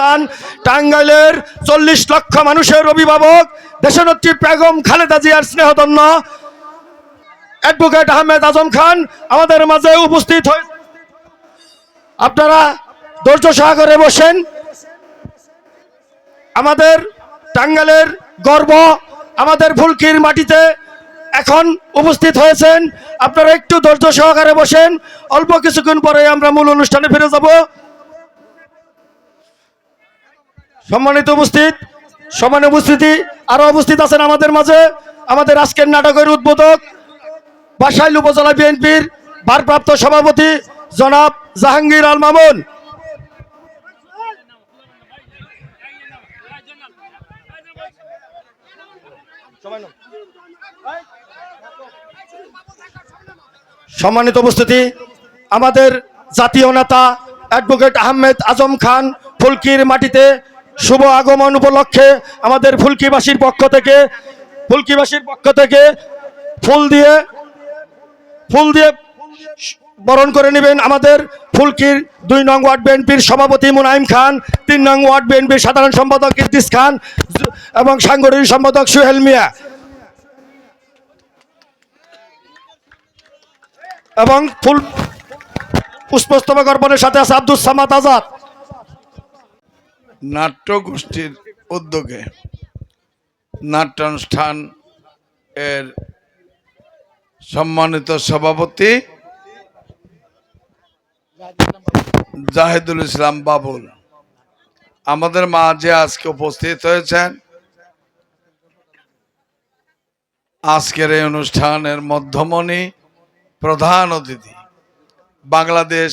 সন্তান টাঙ্গাইলের চল্লিশ লক্ষ মানুষের অভিভাবক, দেশনেত্রী বেগম খালেদা জিয়ার স্নেহধন্য। অ্যাডভোকেট আহমেদ আজম খান আমাদের মাঝে উপস্থিত হয়ে আপনারা ধৈর্য সহকারে বসেন। আমাদের টাঙ্গাইলের গর্ব, আমাদের ফুলকির মাটিতে এখন উপস্থিত হয়েছেন। আপনারা একটু ধৈর্য সহকারে বসেন। অল্প কিছুক্ষণ পরে আমরা মূল অনুষ্ঠানে ফিরে যাব। সম্মানিত উপস্থিত, সমান উপস্থিতি, আরও উপস্থিত আছেন আমাদের মাঝে, আমাদের আজকের নাটকের উদ্বোধক, বাসাইল উপজেলা বিএনপির ভারপ্রাপ্ত সভাপতি জনাব জাহাঙ্গীর আল মামুন। সম্মানিত উপস্থিতি, আমাদের জাতীয় নেতা অ্যাডভোকেট আহমেদ আজম খান ফুলকির মাটিতে শুভ আগমন উপলক্ষে আমাদের ফুলকিবাসীর পক্ষ থেকে, ফুলকিবাসীর পক্ষ থেকে ফুল দিয়ে ফুল দিয়ে বরণ করে নেবেন আমাদের ফুলকির দুই নং ওয়ার্ড বিএনপির সভাপতি মুনাইম খান, তিন নং ওয়ার্ড বিএনপির সাধারণ সম্পাদক কীর্তিস খান এবং সাংগঠনিক সম্পাদক সুহেল মিয়া। এবং ফুল পুষ্পস্তবক অর্পণের সাথে আছে আব্দুল সামাদ আজাদ। নাট্য গোষ্ঠীর উদ্যোগে নাট্যানুষ্ঠান এর সম্মানিত সভাপতি জাহিদুল ইসলাম বাবুল। আমাদের মাঝে আজকে উপস্থিত হয়েছেন। আজকের এই অনুষ্ঠানের মধ্যমণি প্রধান অতিথি, বাংলাদেশ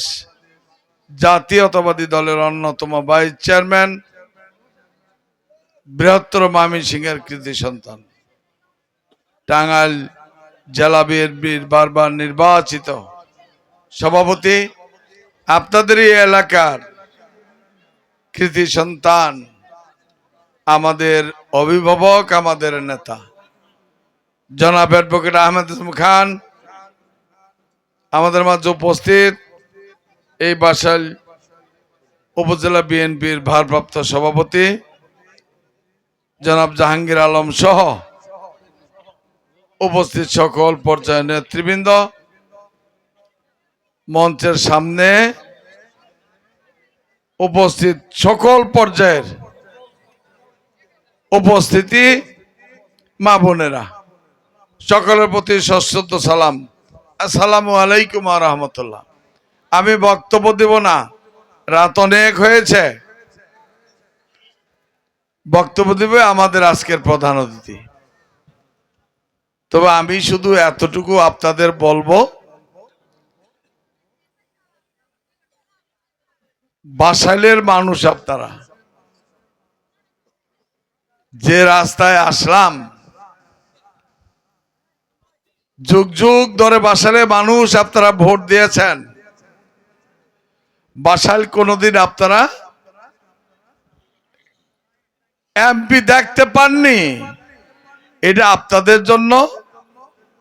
জাতীয়তাবাদী দলের অন্যতম ভাইস চেয়ারম্যান, বৃহত্তর ময়মনসিংহের কৃতি সন্তান। টাঙ্গাইল জেলা বিএনপির বারবার নির্বাচিত সভাপতি আপনাদের এই এলাকার কৃতি সন্তান, আমাদের অভিভাবক, আমাদের নেতা। জনাব অ্যাডভোকেট আহমেদ খান, আমাদের মাঝে উপস্থিত এই বাসাল উপজেলা বিএনপির ভারপ্রাপ্ত সভাপতি জনাব জাহাঙ্গীর আলম সহ উপস্থিত সকল পর্যায়ের নেতৃবৃন্দ মঞ্চের সামনে উপস্থিত সকল পর্যায়ের উপস্থিতি, মা বোনেরা, সকলের প্রতি সশ্রদ্ধ সালাম। আসসালামু আলাইকুম রহমতুল্লাহ। আমি বক্তব্য দেব না। রাত অনেক হয়েছে। বক্তব্য দেবে আমাদের আজকের প্রধান অতিথি। তবে আমি শুধু এতটুকু আপনাদের বলব, বাসাইলের মানুষ আপনারা। যে রাস্তায় আসলাম, যুগ যুগ ধরে বাসালে মানুষ আপনারা ভোট দিয়েছেন। বাসাইল কোনোদিন আপনারা এমপি দেখতে পাননি? এটা আপনাদের জন্য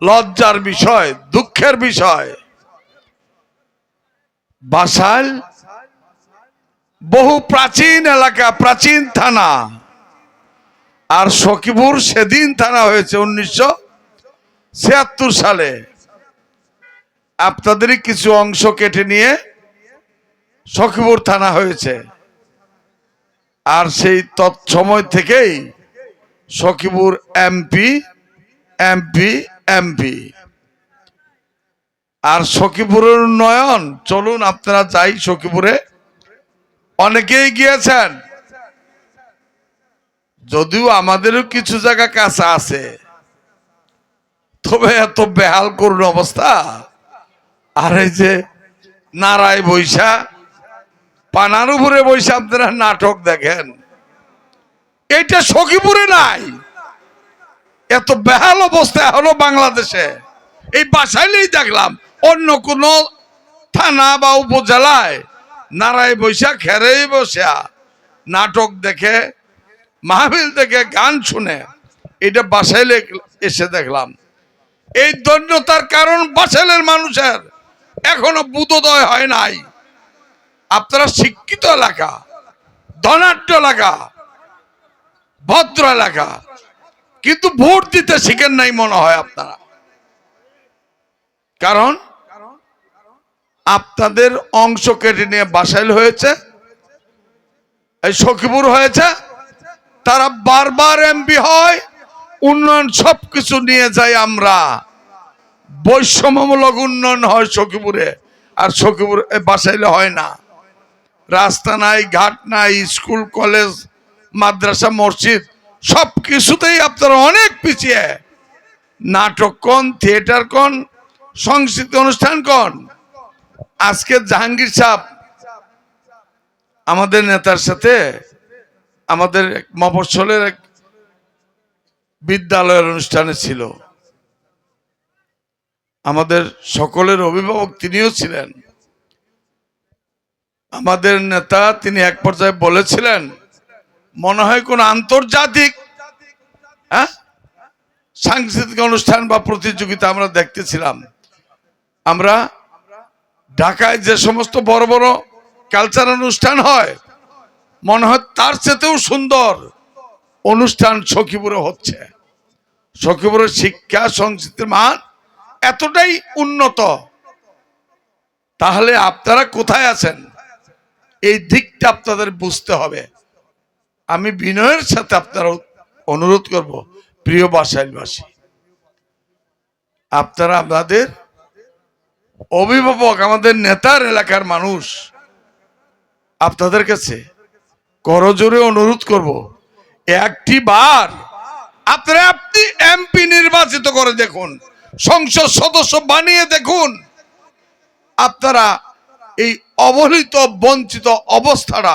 লজ্জার বিষয়, দুঃখের বিষয়। বাসাইল বহু প্রাচীন এলাকা, প্রাচীন থানা। আর সকিপুর সেদিন থানা হয়েছে উনিশশো ছিয়াত্তর সালে। আপনাদেরই কিছু অংশ কেটে নিয়ে সখিপুর থানা হয়েছে। আর সেই তৎসময় থেকেই সখিপুর এমপি এমপি এমপি। আর সখিপুরের উন্নয়ন, চলুন আপনারা যাই সখিপুরে। অনেকেই গিয়েছেন। যদিও আমাদেরও কিছু জায়গা কাছে আছে। তবে এত বেহাল করুন অবস্থা। আর এই যে নারায় বৈশা পানার উপরে বৈশা আপনারা নাটক দেখেন। এটা সখীপুরে নাই। এত বেহাল অবস্থা হলো বাংলাদেশে। এই বাসাইলেই দেখলাম, অন্য কোন থানা বা উপজেলায় নারায় বৈশা খেরেই বসা। নাটক দেখে, মাহফিল দেখে, গান শুনে এটা বাসাইলে এসে দেখলাম। এই দৈন্যতার কারণ বাসেলের মানুষের। এখনও বুধোদয় হয় নাই। আপনারা শিক্ষিত এলাকা, ধনাঢ্য এলাকা, ভদ্র এলাকা, কিন্তু ভোট দিতে শিখেন নাই মনে হয় আপনারা। কারণ আপনাদের অংশ কেটে নিয়ে বাসাইল হয়েছে, এই সখীপুর হয়েছে, তারা বারবার এমপি হয়, উন্নয়ন সবকিছু নিয়ে যাই আমরা। বৈষম্যমূলক উন্নয়ন হয় সখীপুরে, আর সখীপুর বাসাইলে হয় না। রাস্তা নাই, ঘাট নাই, স্কুল, কলেজ, মাদ্রাসা, মসজিদ, সব কিছুতেই আপনারা অনেক পিছিয়ে। নাটক কোন, থিয়েটার কোন, সংস্কৃতি অনুষ্ঠান কোন। আজকে জাহাঙ্গীর সাহ আমাদের নেতার সাথে আমাদের এক মফস্বলের এক বিদ্যালয়ের অনুষ্ঠানে ছিল। আমাদের সকলের অভিভাবক তিনিও ছিলেন। আমাদের নেতা, তিনি এক পর্যায়ে বলেছিলেন, মনে হয় কোন আন্তর্জাতিক হ্যাঁ? সাংস্কৃতিক অনুষ্ঠান বা প্রতিযোগিতা আমরা দেখতেছিলাম। আমরা ঢাকায় যে সমস্ত বড় বড় কালচার অনুষ্ঠান হয়, মনে হয় তার চেয়েতেও সুন্দর অনুষ্ঠান সখীপুরে হচ্ছে। সখীপুরের শিক্ষা, সংস্কৃতির মান এতটাই উন্নত। তাহলে আপনারা কোথায় আছেন? এই দিকটা আপনাদের বুঝতে হবে। আমি বিনয়ের সাথে আপনারা অনুরোধ করব, প্রিয় বাসাইলবাসী। আপনারা আপনাদের অভিভাবক, আমাদের নেতার এলাকার মানুষ, আপনাদের কাছে করজোরে অনুরোধ করব, একটি বার আপনারা আপনি এমপি নির্বাচিত করে দেখুন, সংসদ সদস্য বানিয়ে দেখুন। আপনারা এই অবহেলিত, বঞ্চিত অবস্থাটা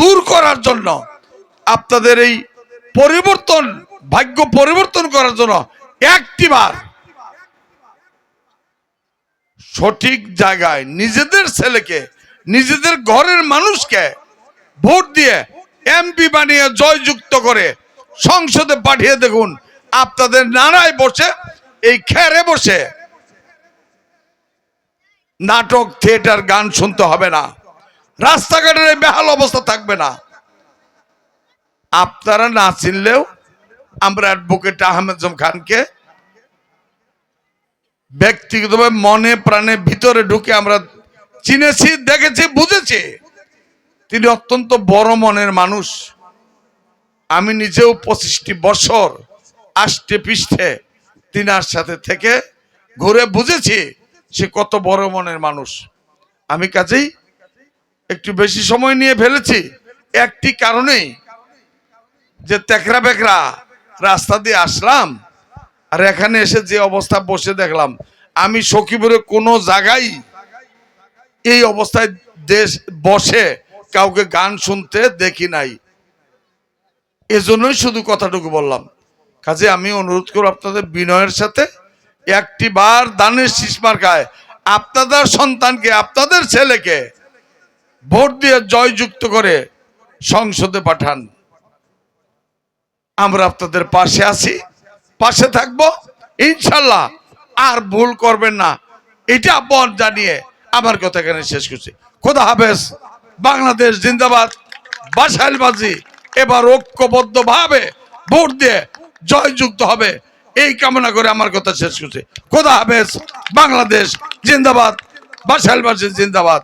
দূর করার জন্য, আপনাদের এই পরিবর্তন, ভাগ্য পরিবর্তন করার জন্য একটি বার সঠিক জায়গায় নিজেদের ছেলেকে, নিজেদের ঘরের মানুষকে ভোট দিয়ে এমপি বানিয়ে জয়যুক্ত করে সংসদে পাঠিয়ে দেখুন। আপনাদের নানায় বসে, এই খেরে বসে নাটক, থিয়েটার, গান শুনতে হবে না। রাস্তাঘাটের এই বেহাল অবস্থা থাকবে না। আপনারা না চিনলেও আমরা অ্যাডভোকেট আহমেদ জম খানকে ব্যক্তিগতভাবে মনে প্রাণে ভিতরে ঢুকে আমরা চিনেছি, দেখেছি, বুঝেছি। তিনি অত্যন্ত বড় মনের মানুষ। আমি নিজেও পঁচিশটি বছর আষ্টে পৃষ্ঠে তিনার সাথে থেকে ঘুরে বুঝেছি সে কত বড় মনের মানুষ। আমি কাজেই একটু বেশি সময় নিয়ে ফেলেছি। একটি কারণেই যে তেকরা বেকরা রাস্তা দিয়ে আসলাম আর এখানে এসে যে অবস্থা বসে দেখলাম, আমি সখীপুরে কোনো জায়গায় এই অবস্থায় দেশ বসে কাউকে গান শুনতে দেখি নাই। এজন্যই শুধু কথাটুকু বললাম। কাজে আমি অনুরোধ করব আপনাদের বিনয়ের সাথে একটি বার দানের শীষ মার্কায় আপনাদের সন্তানকে, আপনাদের ছেলেকে ভোট দিয়ে জয়যুক্ত করে সংসদে পাঠান। আমরা আপনাদের পাশে আছি, পাশে থাকব। ইনশাল্লাহ আর ভুল করবেন না। এটা বন জানিয়ে আমার কথা এখানে শেষ করছি। খোদা হাফেজ, বাংলাদেশ জিন্দাবাদ। বাসাইলবাজি এবার ঐক্যবদ্ধ ভাবে ভোট দিয়ে জয়যুক্ত হবে। এই কামনা করে আমার কথা শেষ করছে। খোদা হাফেজ বাংলাদেশ জিন্দাবাদ বাসাইলবাজি জিন্দাবাদ।